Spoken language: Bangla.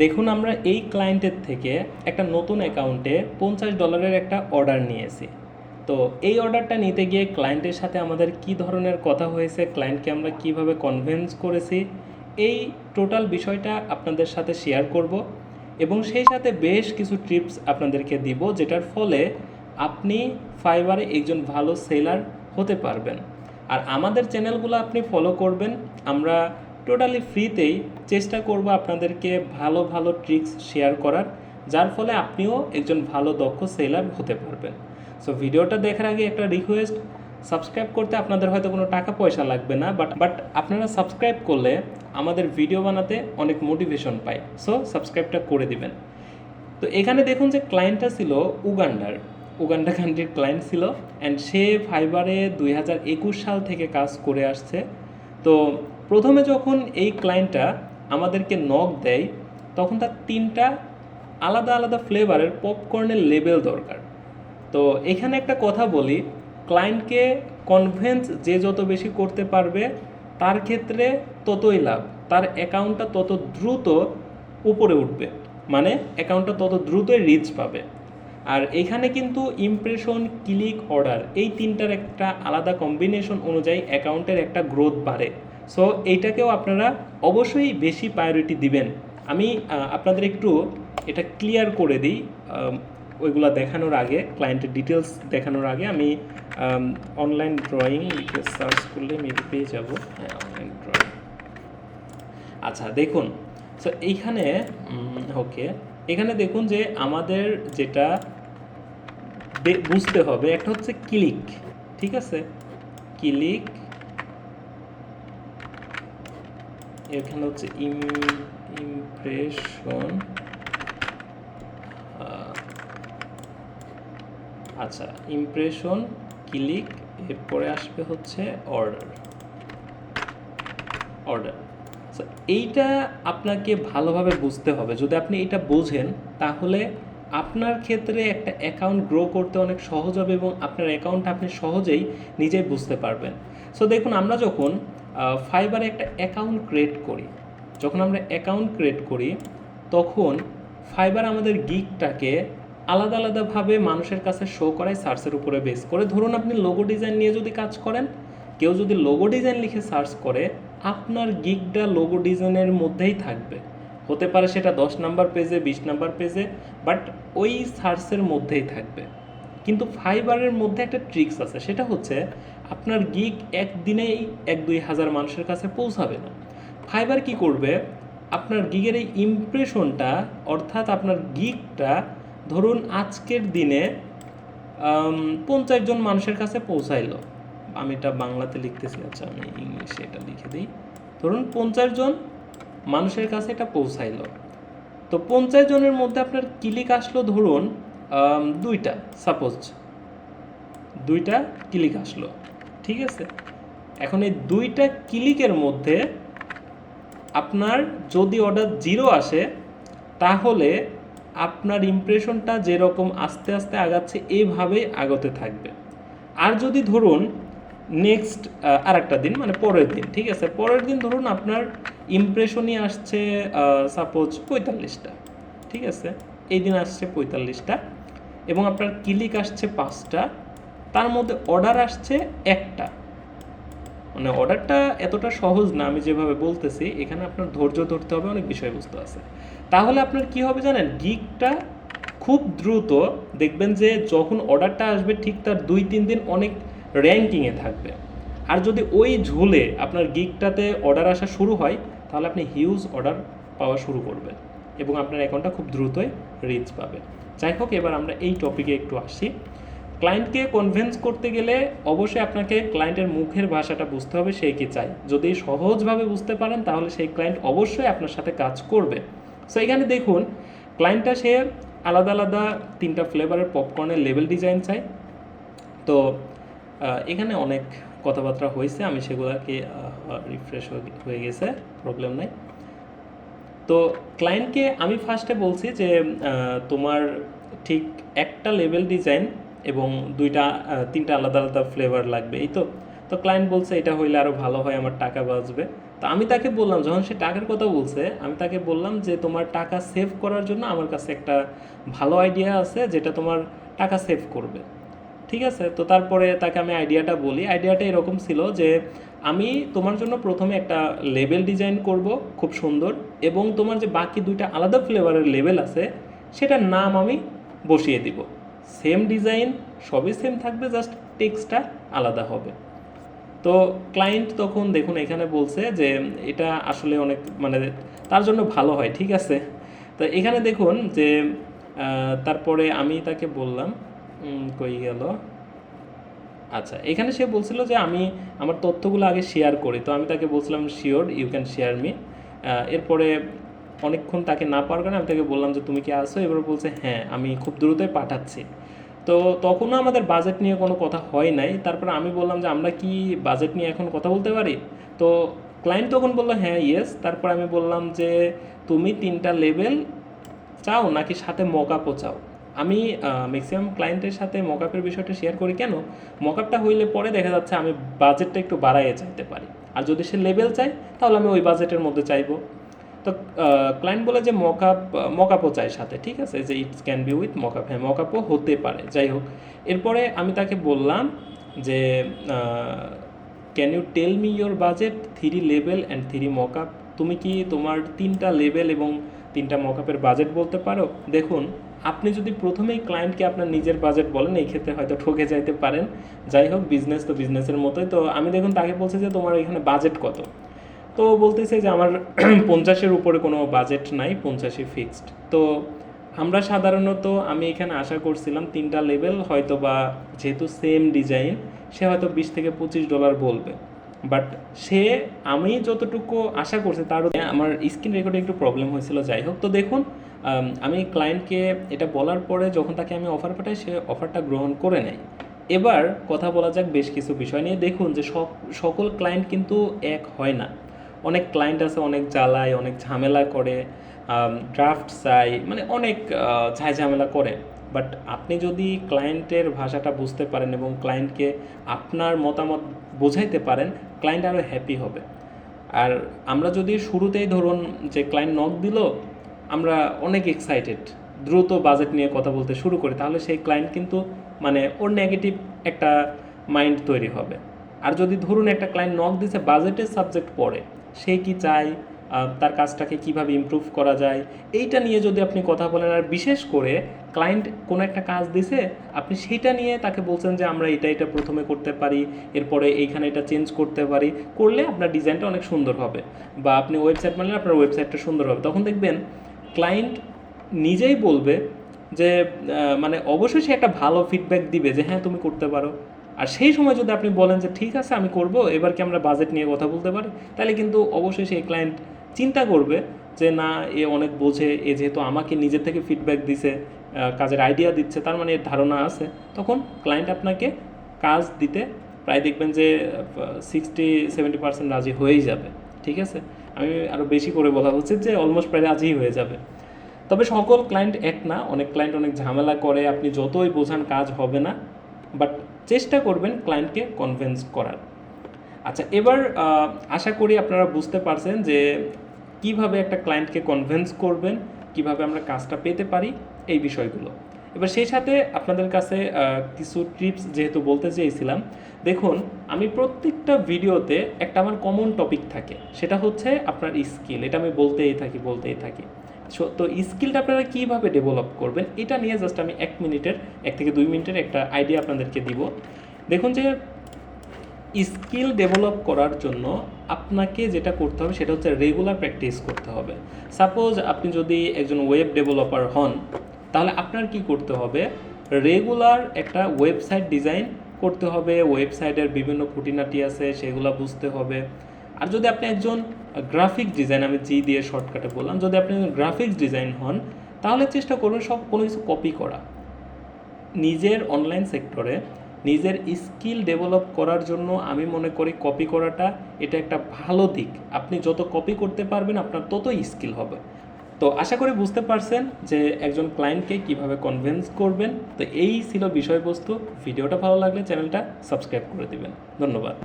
দেখুন আমরা এই ক্লায়েন্টের থেকে একটা নতুন অ্যাকাউন্টে পঞ্চাশ ডলারের একটা অর্ডার নিয়েছি। তো এই অর্ডারটা নিতে গিয়ে ক্লায়েন্টের সাথে আমাদের কি ধরনের কথা হয়েছে ক্লায়েন্টকে আমরা কীভাবে কনভিন্স করেছি, এই টোটাল বিষয়টা আপনাদের সাথে শেয়ার করব এবং সেই সাথে বেশ কিছু টিপস আপনাদেরকে দিব, যেটার ফলে আপনি ফাইবারে একজন ভালো সেলার হতে পারবেন। আর আমাদের চ্যানেলগুলো আপনি ফলো করবেন। আমরা টোটালি ফ্রিতেই চেষ্টা করব আপনাদেরকে ভালো ভালো ট্রিক্স শেয়ার করার, যার ফলে আপনিও একজন ভালো, দক্ষ সেলার হতে পারবেন। সো ভিডিওটা দেখার আগে একটা রিকোয়েস্ট সাবস্ক্রাইব করতে আপনাদের হয়তো কোনো টাকা পয়সা লাগবে না বাট বাট আপনারা সাবস্ক্রাইব করলে আমাদের ভিডিও বানাতে অনেক মোটিভেশন পাই সো সাবস্ক্রাইবটা করে দিবেন। তো এখানে দেখুন যে ক্লায়েন্টটা ছিল উগান্ডার। উগান্ডা কান্ট্রির ক্লায়েন্ট ছিল অ্যান্ড সে ফাইবারে দুই হাজার একুশ সাল থেকে কাজ করে আসছে। তো প্রথমে যখন এই ক্লায়েন্টটা আমাদেরকে নক দেয়, তখন তার তিনটা আলাদা আলাদা ফ্লেভারের পপকর্নের লেবেল দরকার। তো এখানে একটা কথা বলি ক্লায়েন্টকে কনভেন্স যে যত বেশি করতে পারবে, তার ক্ষেত্রে ততই লাভ। তার অ্যাকাউন্টটা তত দ্রুত উপরে উঠবে। মানে অ্যাকাউন্টটা তত দ্রুতই রিচ পাবে। আর এখানে কিন্তু ইমপ্রেশন ক্লিক অর্ডার এই তিনটার একটা আলাদা কম্বিনেশন অনুযায়ী অ্যাকাউন্টের একটা গ্রোথ বাড়ে। সো এইটাকেও আপনারা অবশ্যই বেশি প্রায়োরিটি দিবেন। আমি আপনাদের একটু এটা ক্লিয়ার করে দিই ওইগুলা দেখানোর আগে ক্লায়েন্টের ডিটেলস দেখানোর আগে। আমি অনলাইন ড্রয়িং সার্চ করলে মেবি পেয়ে যাব। হ্যাঁ অনলাইন ড্রয়িং আচ্ছা দেখুন। সো এইখানে ওকে এখানে দেখুন যে আমাদের যেটা বুঝতে হবে, একটা হচ্ছে ক্লিক ঠিক আছে? ক্লিক এখানে হচ্ছে ইম ইমপ্রেশন আচ্ছা ইমপ্রেশন ক্লিক এরপরে আসবে হচ্ছে অর্ডার অর্ডার এইটা আপনাকে ভালোভাবে বুঝতে হবে। যদি আপনি এটা বোঝেন, তাহলে আপনার ক্ষেত্রে একটা অ্যাকাউন্ট গ্রো করতে অনেক সহজ হবে এবং আপনার অ্যাকাউন্ট আপনি সহজেই নিজেই বুঝতে পারবেন। সো দেখুন, আমরা যখন ফাইবারে একটা অ্যাকাউন্ট ক্রিয়েট করি। যখন আমরা অ্যাকাউন্ট ক্রিয়েট করি, তখন ফাইবার আমাদের গিকটাকে আলাদা আলাদাভাবে মানুষের কাছে শো করায় সার্চের উপরে বেস করে। ধরুন আপনি লোগো ডিজাইন নিয়ে যদি কাজ করেন, কেউ যদি লোগো ডিজাইন লিখে সার্চ করে, আপনার গিকটা লোগো ডিজাইনের মধ্যেই থাকবে। হতে পারে সেটা দশ নাম্বার পেজে বিশ নাম্বার পেজে বাট ওই সার্চের মধ্যেই থাকবে। কিন্তু ফাইবারের মধ্যে একটা ট্রিক্স আছে। সেটা হচ্ছে আপনার গিক একদিনেই এক দুই হাজার মানুষের কাছে পৌঁছাবে না। ফাইবার কি করবে? আপনার গিগের এই ইমপ্রেশনটা অর্থাৎ আপনার গিকটা ধরুন আজকের দিনে পঞ্চাশ জন মানুষের কাছে পৌঁছাইলো। আমি এটা বাংলাতে লিখতেছি আচ্ছা আমি ইংলিশে এটা লিখে দিই। ধরুন পঞ্চাশ জন মানুষের কাছে এটা পৌঁছাইলো। তো পঞ্চাশ জনের মধ্যে আপনার ক্লিক আসলো ধরুন দুইটা সাপোজ দুইটা ক্লিক আসলো। ঠিক আছে? এখন এই দুইটা ক্লিকের মধ্যে আপনার যদি অর্ডার জিরো আসে, তাহলে আপনার ইমপ্রেশনটা যেরকম আস্তে আস্তে আগাচ্ছে, এভাবেই আগতে থাকবে। আর যদি ধরুন নেক্সট আর একটা দিন মানে পরের দিন, ঠিক আছে? পরের দিন ধরুন আপনার ইমপ্রেশনই আসছে সাপোজ পঁয়তাল্লিশটা, ঠিক আছে? এই দিন আসছে পঁয়তাল্লিশটা এবং আপনার ক্লিক আসছে পাঁচটা তার মধ্যে অর্ডার আসছে একটা। মানে অর্ডারটা এতটা সহজ না, আমি যেভাবে বলতেছি, এখানে আপনার ধৈর্য ধরতে হবে, অনেক বিষয়বস্তু আছে। তাহলে আপনার কি হবে জানেন? গিকটা খুব দ্রুত দেখবেন যে যখন অর্ডারটা আসবে ঠিক তার দুই, তিন দিন অনেক র্যাঙ্কিংয়ে থাকবে। আর যদি ওই ঝুলে আপনার গিকটাতে অর্ডার আসা শুরু হয়, তাহলে আপনি হিউজ অর্ডার পাওয়া শুরু করবেন এবং আপনার অ্যাকাউন্টটা খুব দ্রুতই রিচ পাবে। যাই হোক, এবার আমরা এই টপিকে একটু আসি। ক্লায়েন্টকে কনভিন্স করতে গেলে অবশ্যই আপনাকে ক্লায়েন্টের মুখের ভাষাটা বুঝতে হবে, সে কি চায়। যদি সহজভাবে বুঝতে পারেন, তাহলে সেই ক্লায়েন্ট অবশ্যই আপনার সাথে কাজ করবে। সো এখানে দেখুন ক্লায়েন্টটা সে আলাদা আলাদা তিনটা ফ্লেভারের পপকর্নের লেভেল ডিজাইন চায়। তো এখানে অনেক কথাবার্তা হয়েছে, আমি সেগুলোকে রিফ্রেশ হয়ে গেছে প্রবলেম নাই। তো ক্লায়েন্টকে আমি ফার্স্টে বলছি যে তোমার ঠিক একটা লেভেল ডিজাইন এবং দুইটা তিনটা আলাদা আলাদা ফ্লেভার লাগবে, এই তো? তো ক্লায়েন্ট বলছে, এটা হইলে আরও ভালো হয়, আমার টাকা বাঁচবে। তো আমি তাকে বললাম, যখন সে টাকার কথা বলছে, আমি তাকে বললাম যে, তোমার টাকা সেভ করার জন্য আমার কাছে একটা ভালো আইডিয়া আছে, যেটা তোমার টাকা সেভ করবে। ঠিক আছে? তো তারপরে তাকে আমি আইডিয়াটা বলি। আইডিয়াটা এরকম ছিল যে, আমি তোমার জন্য প্রথমে একটা লেবেল ডিজাইন করব, খুব সুন্দর, এবং তোমার যে বাকি দুইটা আলাদা ফ্লেভারের লেবেল আছে, সেটার নাম আমি বসিয়ে দিব। সেম ডিজাইন সবই সেম থাকবে জাস্ট টেক্সটটা আলাদা হবে। তো ক্লায়েন্ট তখন দেখুন, এখানে বলছে যে এটা আসলে অনেক মানে তার জন্য ভালো হয়, ঠিক আছে? তো এখানে দেখুন যে তারপরে আমি তাকে বললাম কই গেল? আচ্ছা এখানে সে বলছিল যে আমি আমার তথ্যগুলো আগে শেয়ার করি। তো আমি তাকে বলছিলাম sure you can share me এরপরে অনেকক্ষণ তাকে না পাওয়ার কারণে আমি তাকে বললাম যে, তুমি কি আসো এবার বলছে হ্যাঁ আমি খুব দ্রুতই পাঠাচ্ছি। তো তখনও আমাদের বাজেট নিয়ে কোনো কথা হয় নাই। তারপর আমি বললাম যে, আমরা কি বাজেট নিয়ে এখন কথা বলতে পারি? তো ক্লায়েন্ট তখন বলল হ্যাঁ ইয়েস তারপর আমি বললাম যে, তুমি তিনটা লেভেল চাও নাকি সাথে মকআপও চাও? আমি ম্যাক্সিমাম ক্লায়েন্টের সাথে মকআপের বিষয়টা শেয়ার করি কেন? মকআপটা হইলে পরে দেখা যাচ্ছে আমি বাজেটটা একটু বাড়াইয়ে চাইতে পারি। আর যদি সে লেভেল চাই তাহলে আমি ওই বাজেটের মধ্যে চাইব। তো ক্লায়েন্ট বলে যে মকআপ মকআপও চাই সাথে, ঠিক আছে? যে it's can be with mockup হ্যাঁ মকআপও হতে পারে, যাই হোক। এরপরে আমি তাকে বললাম যে can you tell me your budget three level and three mockup তুমি কি তোমার তিনটা লেভেল এবং তিনটা মকআপের বাজেট বলতে পারো? দেখুন, আপনি যদি প্রথমেই ক্লায়েন্টকে আপনার নিজের বাজেট বলেন, এই ক্ষেত্রে হয়তো ঠকে যাইতে পারেন। যাই হোক বিজনেস তো বিজনেসের মতোই। তো আমি দেখুন, তাকে বলছি যে তোমার এখানে বাজেট কত? তো বলতেছে যে আমার পঞ্চাশের উপরে কোনো বাজেট নাই পঞ্চাশে ফিক্সড তো আমরা সাধারণত, আমি এখানে আশা করছিলাম তিনটা লেভেল হয়তো বা যেহেতু সেম ডিজাইন সে হয়তো বিশ থেকে পঁচিশ ডলার বলবে। বাট সে, আমি যতটুকু আশা করছি তারও আমার স্ক্রিন রেকর্ডে একটু প্রবলেম হয়েছিল, যাই হোক। তো দেখুন, আমি ক্লায়েন্টকে এটা বলার পরে যখন তাকে আমি অফার পাঠাই, সে অফারটা গ্রহণ করে নেয়। এবার কথা বলা যাক বেশ কিছু বিষয় নিয়ে। দেখুন যে সক- সকল ক্লায়েন্ট কিন্তু এক হয় না। অনেক ক্লায়েন্ট আছে, অনেক জ্বালায়, অনেক ঝামেলা করে ড্রাফট চাই মানে অনেক ঝাই ঝামেলা করে। বাট আপনি যদি ক্লায়েন্টের ভাষাটা বুঝতে পারেন এবং ক্লায়েন্টকে আপনার মতামত বোঝাইতে পারেন ক্লায়েন্ট আরও হ্যাপি হবে। আর আমরা যদি শুরুতেই ধরুন যে ক্লায়েন্ট নক দিল, আমরা অনেক এক্সাইটেড দ্রুত বাজেট নিয়ে কথা বলতে শুরু করি, তাহলে সেই ক্লায়েন্ট কিন্তু মানে ওর নেগেটিভ একটা মাইন্ড তৈরি হবে। আর যদি ধরুন একটা ক্লায়েন্ট নক দিছে বাজেটের সাবজেক্ট পড়ে সে কি চায় তার কাজটাকে কীভাবে ইমপ্রুভ করা যায়, এইটা নিয়ে যদি আপনি কথা বলেন, আর বিশেষ করে ক্লায়েন্ট কোনো একটা কাজ দিছে, আপনি সেইটা নিয়ে তাকে বলছেন যে, আমরা এটা এটা প্রথমে করতে পারি, এরপরে এইখানে এটা চেঞ্জ করতে পারি। করলে আপনার ডিজাইনটা অনেক সুন্দর হবে বা আপনি ওয়েবসাইট বানালে আপনার ওয়েবসাইটটা সুন্দর হবে। তখন দেখবেন ক্লায়েন্ট নিজেই বলবে যে মানে অবশ্যই সে একটা ভালো ফিডব্যাক দিবে যে হ্যাঁ তুমি করতে পারো। আর সেই সময় যদি আপনি বলেন যে ঠিক আছে, আমি করব, এবার কি আমরা বাজেট নিয়ে কথা বলতে পারি? তাহলে কিন্তু অবশ্যই সেই ক্লায়েন্ট চিন্তা করবে যে না, এ অনেক বোঝে, এ যেহেতু আমাকে নিজে থেকে ফিডব্যাক দিছে কাজের আইডিয়া দিচ্ছে, তার মানে এর ধারণা আছে। তখন ক্লায়েন্ট আপনাকে কাজ দিতে প্রায় দেখবেন যে সিক্সটি সেভেন্টি পার্সেন্ট রাজি হয়েই যাবে। ঠিক আছে? আমি আরও বেশি করে বলা উচিত যে অলমোস্ট প্রায় রাজি হয়ে যাবে। তবে সকল ক্লায়েন্ট এক না, অনেক ক্লায়েন্ট অনেক ঝামেলা করে, আপনি যতই বোঝান কাজ হবে না বাট চেষ্টা করবেন ক্লায়েন্টকে কনভিন্স করার। আচ্ছা এবার আশা করি আপনারা বুঝতে পারছেন যে কীভাবে একটা ক্লায়েন্টকে কনভিন্স করবেন, কীভাবে আমরা কাজটা পেতে পারি, এই বিষয়গুলো। এবার সেই সাথে আপনাদের কাছে কিছু টিপস যেহেতু বলতে চেয়েছিলাম, দেখুন, আমি প্রত্যেকটা ভিডিওতে একটা আমার কমন টপিক থাকে, সেটা হচ্ছে আপনার স্কিল এটা আমি বলতেই থাকি বলতেই থাকি। So, তো স্কিলটা আপনারা কীভাবে ডেভেলপ করবেন এটা নিয়ে জাস্ট আমি এক মিনিটের এক থেকে দুই মিনিটের একটা আইডিয়া আপনাদেরকে দিব। দেখুন যে স্কিল ডেভেলপ করার জন্য আপনাকে যেটা করতে হবে সেটা হচ্ছে রেগুলার প্র্যাকটিস করতে হবে। সাপোজ আপনি যদি একজন ওয়েব ডেভেলপার হন তাহলে আপনার কি করতে হবে? রেগুলার একটা ওয়েবসাইট ডিজাইন করতে হবে ওয়েবসাইটের বিভিন্ন খুঁটিনাটি আছে সেগুলো বুঝতে হবে। আর যদি আপনি একজন গ্রাফিক ডিজাইন আমি জি দিয়ে শর্টকাটে বললাম, যদি আপনি গ্রাফিক্স ডিজাইন হন, তাহলে চেষ্টা করবেন সব, কোনো কিছু কপি করা। নিজের অনলাইন সেক্টরে নিজের স্কিল ডেভেলপ করার জন্য আমি মনে করি কপি করাটা এটা একটা ভালো দিক। আপনি যত কপি করতে পারবেন, আপনার ততই স্কিল হবে। তো আশা করি বুঝতে পারছেন যে একজন ক্লায়েন্টকে কীভাবে কনভিন্স করবেন। তো এই ছিল বিষয়বস্তু। ভিডিওটা ভালো লাগলে চ্যানেলটা সাবস্ক্রাইব করে দিবেন। ধন্যবাদ।